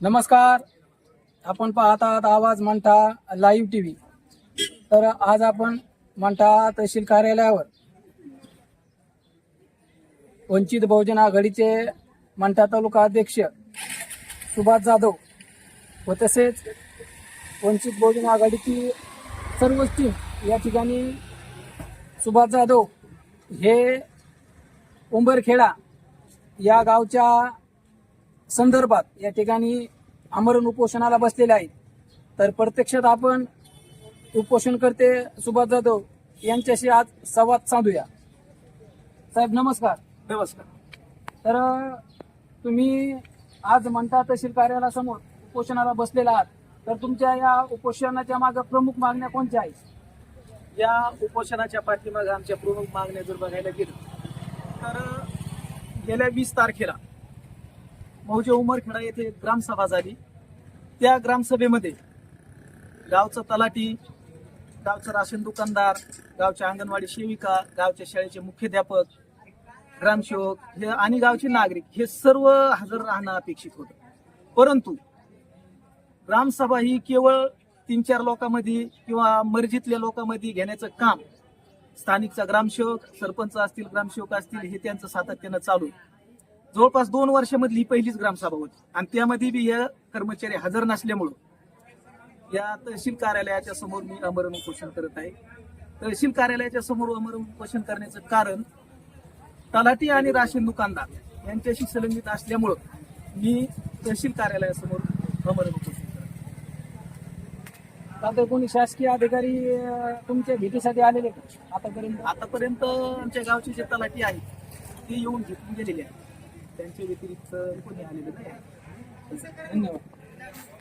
नमस्कार. आपण पाहत आहात आवाज मंठा लाईव्ह टीव्ही. तर आज आपण मंठा तहसील कार्यालयावर वंचित बहुजन आघाडीचे मंठा तालुका अध्यक्ष सुभाष जाधव व तसेच वंचित बहुजन आघाडीची सर्वच टीम या ठिकाणी सुभाष जाधव हे उंबरखेडा या गावच्या संदर्भात या ठिकाणी आमरण उपोषणाला बसलेले आहेत. तर प्रत्यक्षात आपण उपोषण करते सुभाष जाधव यांच्याशी आज संवाद साधूया. साहेब नमस्कार. नमस्कार. तर तुम्ही आज म्हणता तहसील कार्यालयासमोर उपोषणाला बसलेला आहात. तर तुमच्या या उपोषणाच्या मागे प्रमुख मागण्या कोणत्या आहेत? या उपोषणाच्या पाठीमागे आमच्या प्रमुख मागण्या जर बघायला गेलं तर गेल्या वीस तारखेला मौजे उमरखेडा येथे ग्रामसभा झाली त्या ग्रामसभेमध्ये गावचं तलाठी गावचं राशन दुकानदार गावच्या अंगणवाडी सेविका गावच्या शाळेचे मुख्याध्यापक ग्रामसेवक हे आणि गावचे नागरिक हे सर्व हजर राहणं अपेक्षित होतं परंतु ग्रामसभा ही केवळ तीन चार लोकांमध्ये किंवा मर्जीतल्या लोकांमध्ये घेण्याचं काम स्थानिकचा ग्रामसेवक सरपंच असतील ग्रामसेवक असतील हे त्यांचं सातत्यानं चालू आहे. जवळपास दोन वर्षामधली ही पहिलीच ग्रामसभा होती. आणि त्यामध्ये बी हे कर्मचारी हजर नसल्यामुळं या तहसील कार्यालयाच्या समोर मी अमरण उपोषण करत आहे. तहसील कार्यालयाच्या समोर अमरण उपोषण करण्याचं कारण तलाठी आणि राशन दुकानदार यांच्याशी संलग्नित असल्यामुळं मी तहसील कार्यालयासमोर अमरण उपोषण करत आहे. आता कोणी शासकीय अधिकारी तुमच्या भेटीसाठी आलेले का? आतापर्यंत? आतापर्यंत आमच्या गावचे जे तलाठी आहेत ते येऊन भेटून गेलेले आहेत. त्यांच्या व्यतिरिक्त कोणी आलेलं नाही. धन्यवाद.